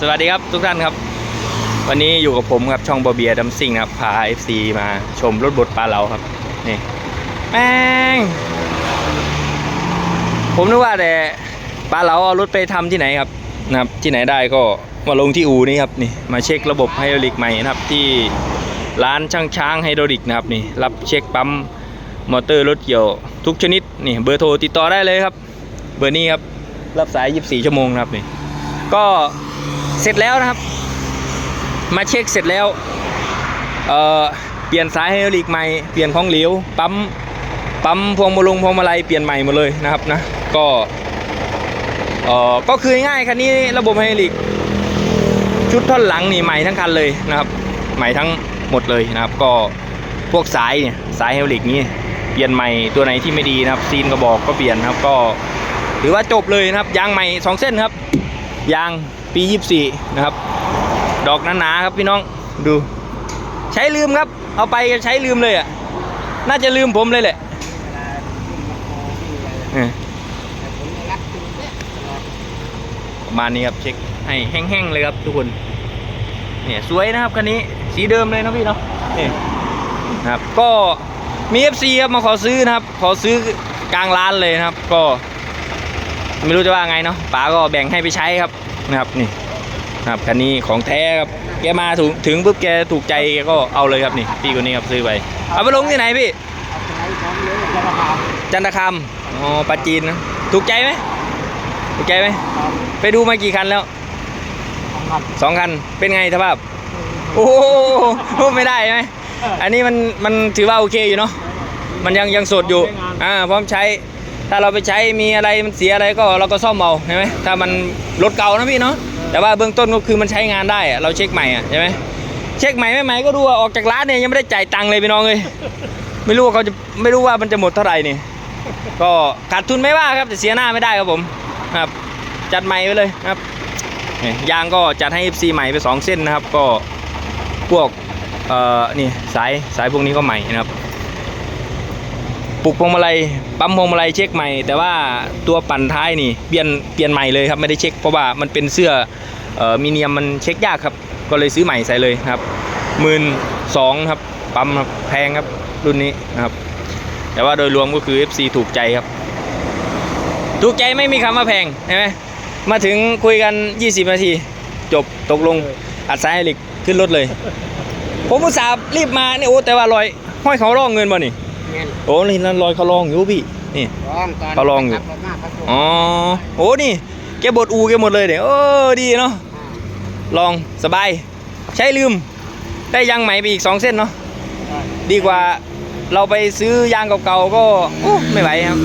สวัสดีครับทุกท่านครับ วันนี้อยู่กับผมครับช่องบอเบียดัมซิงครับพา FC มาชมรถบดปลาเราครับนี่แม่งผมนึกว่าแต่ปลาเราเอารถไปทำที่ไหนครับนะครับ ที่ไหนได้ก็มาลงที่อูนี่ครับนี่มาเช็คระบบไฮดรอลิกใหม่นะครับที่ร้านช่างช้างไฮดรอลิกนะครับนี่รับเช็คปั๊มมอเตอร์รถเกี่ยวทุกชนิดนี่เบอร์โทรติดต่อได้เลยครับ เบอร์นี้ครับรับสาย 24 ชั่วโมงนะครับนี่ก็ เสร็จแล้วนะครับ มาเช็คเสร็จแล้วเเปลี่ยนสายไฮดรอลิกใหม่เปลี่ยนของเหลวปั๊มปั๊มพวงมาลงพวงมาลัยเปลี่ยนใหม่หมดเลยนะครับนะก็เอ่อก็คือง่ายคันนี้ระบบไฮดรอลิกชุดท่อนหลังนี่ใหม่ทั้งคันเลยนะครับ ใหม่ทั้งหมดเลยนะครับ ก็พวกสายเนี่ยสายไฮดรอลิกนี่เปลี่ยนใหม่ตัวไหนที่ไม่ดีนะครับ ซีนกระบอกก็เปลี่ยนนะครับก็ถือว่าจบเลยนะครับยางใหม่สองเส้นครับยาง ปี 24 นะครับ ดอกหนาๆครับพี่น้องดู ใช้ลืมครับ เอาไปก็ใช้ลืมเลยอะ น่าจะลืมผมเลยแหละประมาณนี้ครับเช็คให้แห้งๆเลยครับทุกคนเนี่ยสวยนะครับคันนี้สีเดิมเลยนะพี่เนาะนี่นะครับก็มี FC ครับมาขอซื้อนะครับ ขอซื้อกลางร้านเลยนะครับ ก็ ไม่รู้จะว่าไงเนาะป๋าก็แบ่งให้ไปใช้ครับ นะครับนี่นะครับคันนี้ของแท้ครับแกมาถึงถึงปุ๊บแกถูกใจแกก็เอาเลยครับนี่พี่คนนี้ครับซื้อไปเอาไปลงที่ไหนพี่จันทคามอ๋อปาจีนนะถูกใจไหมถูกใจไหมไปดูมากี่คันแล้วสองคันเป็นไงสภาพโอ้โหไม่ได้ไหมอันนี้มันมันถือว่าโอเคอยู่เนาะมันยังยังสดอยู่อ่าพร้อมใช้ ถ้าเราไปใช้มีอะไรมันเสียอะไรก็เราก็ซ่อมเอาใช่ไหมถ้ามันรถเก่านะพี่เนาะแต่ว่าเบื้องต้นก็คือมันใช้งานได้เราเช็คใหม่อะใช่ไหมเช็คใหม่ไม่ใหม่ก็ดูว่าออกจากร้านเนี่ยยังไม่ได้จ่ายตังค์เลยพี่น้องเลยไม่รู้ว่าเขาจะไม่รู้ว่ามันจะหมดเท่าไหร่นี่ก็ขาดทุนไม่ว่าครับแต่เสียหน้าไม่ได้ครับผมครับ จัดใหม่ไปเลยครับยางก็จัดให้ FC ใหม่ไปสองเส้นนะครับ ก็พวกเอ่อนี่สายสายพวกนี้ก็ใหม่นะครับ ปลุกพวงมาลัยปั๊มพวงมาลัยเช็คใหม่ แต่ว่าตัวปั่นท้ายนี่เปลี่ยนเปลี่ยนใหม่เลยครับไม่ได้เช็คเพราะว่ามันเป็นเสื้อเอ่อมีเนียมมันเช็คยากครับ ก็เลยซื้อใหม่ใส่เลยครับหมื่นสองครับปั๊มครับแพงครับรุ่นนี้นะครับ แต่ว่าโดยรวมก็คือ FC ถูกใจครับ ถูกใจไม่มีคำว่าแพงใช่ไหมมาถึงคุยกัน 20 นาที จบตกลงอัดสายไฮลิกขึ้นรถเลย ผมอุตส่าห์รีบมาเนี่ยโอ้แต่ว่าลอยห้อยเขาร่องเงินบ่นี่ โอ้นี่นั่นรอยเขาลองอยู่พี่นี่ร้องตอนเขาลองอยู่ ขับรถมาเขาส่งอ๋อโอ้นี่แกบดอูแกหมดเลยเดี๋ยวเออดีเนาะลองสบาย ใช้ลืม ได้ยางใหม่ไปอีกสองเส้นเนาะดีกว่าเราไปซื้อยางเก่าๆก็โอ้ไม่ไหวครับ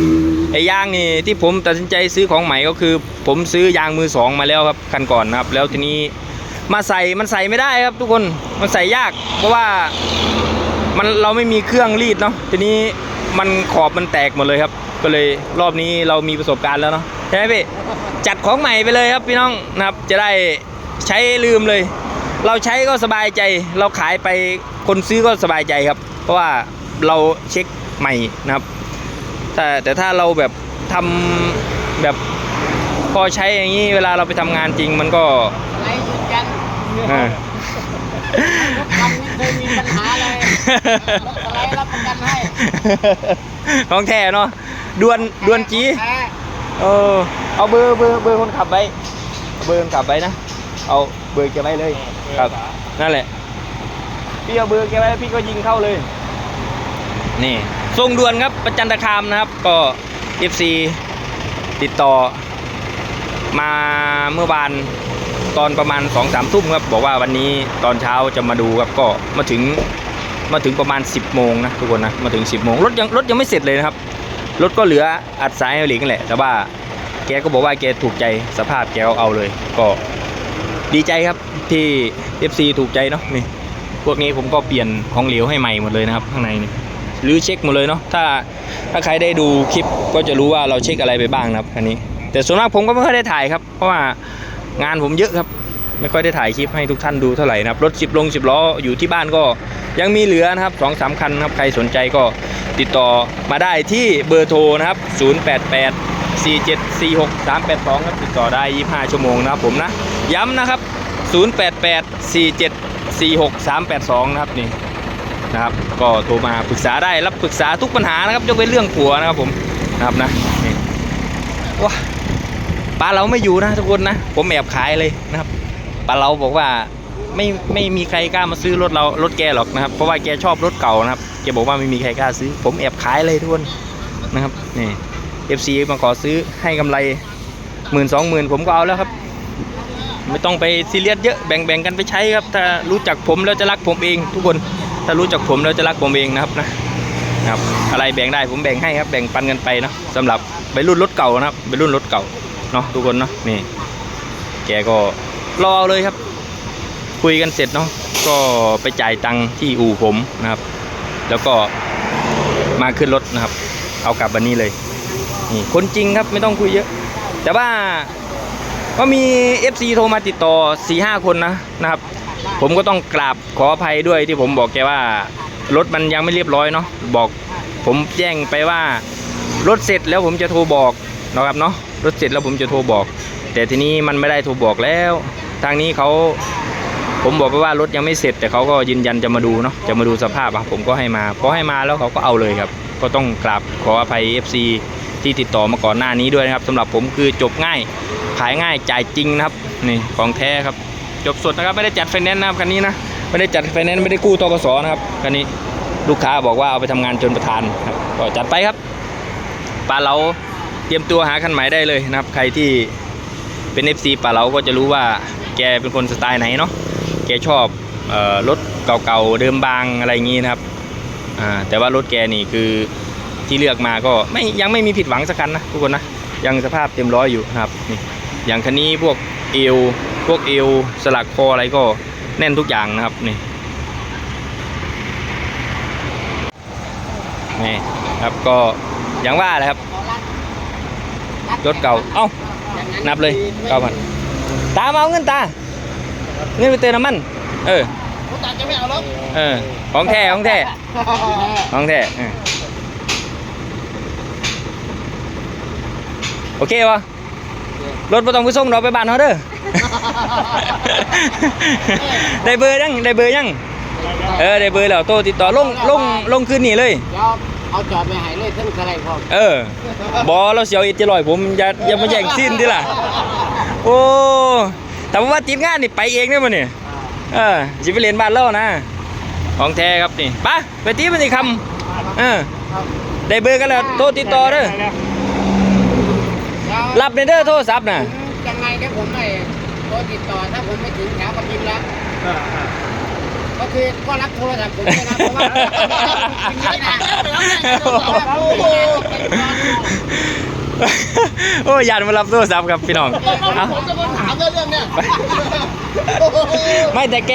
ไอ้ยางนี่ที่ผมตัดสินใจซื้อของใหม่ก็คือ ผมซื้อยางมือสองมาแล้วครับคันก่อนนะครับ แล้วทีนี้มาใส่มันใส่ไม่ได้ครับทุกคนมันใส่ยาก เพราะว่า มันเราไม่มีเครื่องรีดเนาะทีนี้มันขอบมันแตกหมดเลยครับ ก็เลยรอบนี้เรามีประสบการณ์แล้วเนาะใช่ไหมพี่จัดของใหม่ไปเลยครับพี่น้องนะครับ จะได้ใช้ลืมเลย เราใช้ก็สบายใจ เราขายไปคนซื้อก็สบายใจครับ เพราะว่าเราเช็คใหม่นะครับ แต่แต่ถ้าเราแบบทำแบบพอใช้อย่างนี้เวลาเราไปทำงานจริงมันก็อะไรยืนยันเออรถคันไม่เคยมีปัญหาเลยรถ อะไรรับประกันให้ของแท้เนาะดวนดวนจีแท้เออเอาเบอร์เบอร์เบอร์คนขับไว้เอาเบอร์คนขับไว้นะเอาเบอร์แกไว้เลยครับ นั่นแหละ พี่เอาเบอร์แกไว้พี่ก็ยิงเข้าเลย นี่ส่งด่วนครับประจันตคามนะครับ ก็ FC ติดต่อมาเมื่อวานตอนประมาณ2อสามทุ่มครับ บอกว่าวันนี้ตอนเช้าจะมาดูครับก็มาถึง มาถึงประมาณ 10บโมงนะทุกคนนะมาถึง 10บโมงรถยังรถยังไม่เสร็จเลยนะครับรถก็เหลืออัดสายไฮลิกนั่นแหละ แต่ว่าแกก็บอกว่าแกถูกใจสภาพแกเอาเอาเลย ก็ดีใจครับที่ FC ถูกใจเนาะนี่พวกนี้ผมก็เปลี่ยนของเหลวให้ใหม่หมดเลยนะครับข้างในนี่หรือเช็คหมดเลยเนาะถ้าถ้าใครได้ดูคลิปก็จะรู้ว่าเราเช็คอะไรไปบ้างนะครับอันนี้ แต่ส่วนมากผมก็ไม่ค่อยได้ถ่ายครับเพราะว่างานผมเยอะครับ ไม่ค่อยได้ถ่ายคลิปให้ทุกท่านดูเท่าไหร่นะครับรถสิบลงสิบล้ออยู่ที่บ้านก็ ยังมีเหลือนะครับสองสามคันนะครับใครสนใจก็ติดต่อมาได้ที่เบอร์โทรนะครับ 088 4746 382 ครับติดต่อได้ 25 ชั่วโมงนะครับผมนะ ย้ำนะครับ 0884746382 นะครับนี่นะครับก็โทรมาปรึกษาได้รับปรึกษาทุกปัญหานะครับยกเว้นเรื่องผัวนะครับผมนะครับนะนี่ว้าปลาเราไม่อยู่นะทุกคนนะ ผมแอบขายเลยนะครับปลาเราบอกว่า ไม่ไม่มีใครกล้ามาซื้อรถเรารถแกหรอกนะครับเพราะว่าแกชอบรถเก่านะครับแกบอกว่าไม่มีใครกล้าซื้อ ผมแอบขายเลยทุกคนนะครับนี่ FC มาขอซื้อให้กำไรหมื่นสองหมื่นผมก็เอาแล้วครับ ไม่ต้องไปซีเรียสเยอะแบ่งๆกันไปใช้ครับ ถ้ารู้จักผมแล้วจะรักผมเอง ทุกคนถ้ารู้จักผมแล้วจะรักผมเองนะครับนะนะครับอะไรแบ่งได้ผมแบ่งให้ครับแบ่งปันกันไปเนาะสำหรับไปรุ่นรถเก่านะครับไปรุ่นรถเก่าเนาะทุกคนเนาะนี่แกก็รอเลยครับ คุยกันเสร็จเนาะก็ไปจ่ายตังค์ที่อู่ผมนะครับ แล้วก็มาขึ้นรถนะครับ เอากลับวันนี้เลยนี่คนจริงครับไม่ต้องคุยเยอะ แต่ว่าก็มี FC โทรมาติดต่อ4ีหคนนะนะครับ ผมก็ต้องกราบขออภัยด้วยที่ผมบอกแกว่ารถมันยังไม่เรียบร้อยเนาะบอกผมแจ้งไปว่ารถเสร็จแล้วผมจะโทรบอกนะครับเนาะรถเสร็จแล้วผมจะโทรบอก แต่ทีนี้มันไม่ได้โทรบอกแล้ว ทางนี้เขา ผมบอกไปว่ารถยังไม่เสร็จ แต่เขาก็ยืนยันจะมาดูเนาะจะมาดูสภาพอะผมก็ให้มาพอให้มาแล้วเขาก็เอาเลยครับ ก็ต้องกราบขออภัย FC ที่ติดต่อมาก่อนหน้านี้ด้วยนะครับสำหรับผมคือจบง่าย ขายง่ายจ่ายจริงนะครับนี่ของแท้ครับ จบสดนะครับไม่ได้จัดไฟแนนซ์นะครับคันนี้นะไม่ได้จัดไฟแนนซ์ไม่ได้กู้ตกสนะครับคันนี้ลูกค้าบอกว่าเอาไปทำงานจนประทานครับก็จัดไปครับปลาเราเตรียมตัวหาคันใหม่ได้เลยนะครับ ใครที่เป็น FC ปลาเราก็จะรู้ว่าแกเป็นคนสไตล์ไหนเนาะ กชอบออรถเก่าๆเดิมบางอะไรอย่างนี้นะครับแต่ว่ารถแกนี่คือที่เลือกมาก็ไม่ยังไม่มีผิดหวังสักคันนะทุกคนนะยังสภาพเต็มร้อยอยู่นะครับนี่อย่างคันนี้พวกเอวพวกเอวสลักคออะไรก็แน่นทุกอย่างนะครับนี่นี่ครับก็อย่างว่าแหละครับรถเก่าเอ้านับเลยเก้าพันตามเอาเงินตา เงินไปเติมน้ำมัน เออผมตัดจะไม่เอาหรอกเออ ของแท้ของแท้ของแท้เออโอเควะรถไม่ต้องไปส่งเราไปบ้านเขาเด้อ ได้เบอร์ยัง ได้เบอร์ยัง เออ ได้เบอร์แล้วโทรติดต่อลงลงลงคืนนี้เลยเดี๋ยวเอาจอดไปหายเลยทั้งอะไรพร้อมเออ บอเราเสียวอีกจะลอยผมอย่าอย่ามาแย่งสิ้นดิล่ะ โอ้ แต่ว่าติดงานนี่ไปเองได้มั้เนี่ยเออจิไปเรียนบ้านเล่านะ ของแท้ครับนี่ไปไปตีมันอีกคำเออได้เบอร์กันแล้วโทรติดต่อเด้อรับในเด้อโทรศัพท์น่ะยังไงเดี๋ยวผมไม่โทรติดต่อถ้าผมไม่ถึงแถวกับพิมพ์แล้วก็คือก็รับโทรศัพท์ผมด้วยนะเพราะว่าพิมพ์นี่นะโอ้โหโอ้ยยานมารับโทรศัพท์ครับพี่น้อง ไม่แต่แก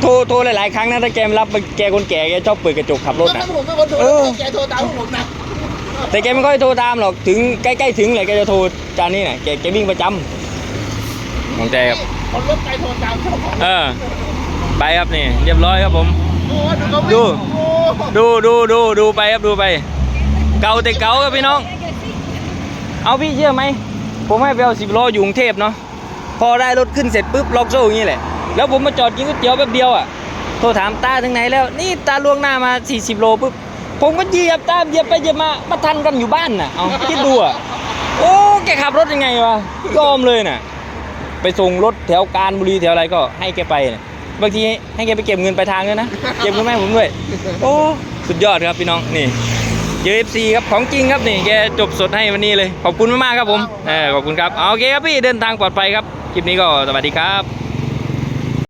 โทรโทรหลายๆครั้งนะถ้าแกไม่รับแกคนแก่แกชอบเปิดกระจกขับรถถ้าอะผมเป็นคนโทรเออแกโทรตามผมนะแต่แกไม่ค่อยโทรตามหรอกถึงใกล้ๆถึงเลยแกจะโทรจานนี้น่ะแกแกวิ่งประจำของแกครับคนรถไปโทรตามเจ้าของเออไปครับนี่เรียบร้อยครับผมโอ้ดูเขาวิ่งดูโอ้ดูดูดูดูไปครับดูไป เก่าแต่เก่าครับพี่น้อง เอาพี่เชื่อไหมผมให้ไปเอาสิบล้ออยู่กรุงเทพเนาะ พอได้รถขึ้นเสร็จปุ๊บล็อกโซ่อย่างนี้แหละ แล้วผมมาจอดกินก๋วยเตี๋ยวแป๊บเดียวอะ โทรถามตาถึงไหนแล้ว นี่ตาล่วงหน้ามา 40 โลปุ๊บ ผมก็เหยียบตามเหยียบไปเหยียบมา มาทันกันอยู่บ้านน่ะ เอาคิดดูอะ โอ้ แกขับรถยังไงวะยอมเลยน่ะ ไปส่งรถแถวการบุรีแถวอะไรก็ให้แกไปนะบางทีให้แกไปเก็บเงินไปลายทางด้วยนะ เก็บเงินมาให้ผมด้วย โอ้ สุดยอดครับพี่น้อง นี่เจอ FC ครับ ของจริงครับนี่แกจบสดให้วันนี้เลย ขอบคุณมากๆครับผม เออขอบคุณครับเอาโอเคครับพี่เดินทางปลอดภัยครับ คลิปนี้ก็สวัสดีครับ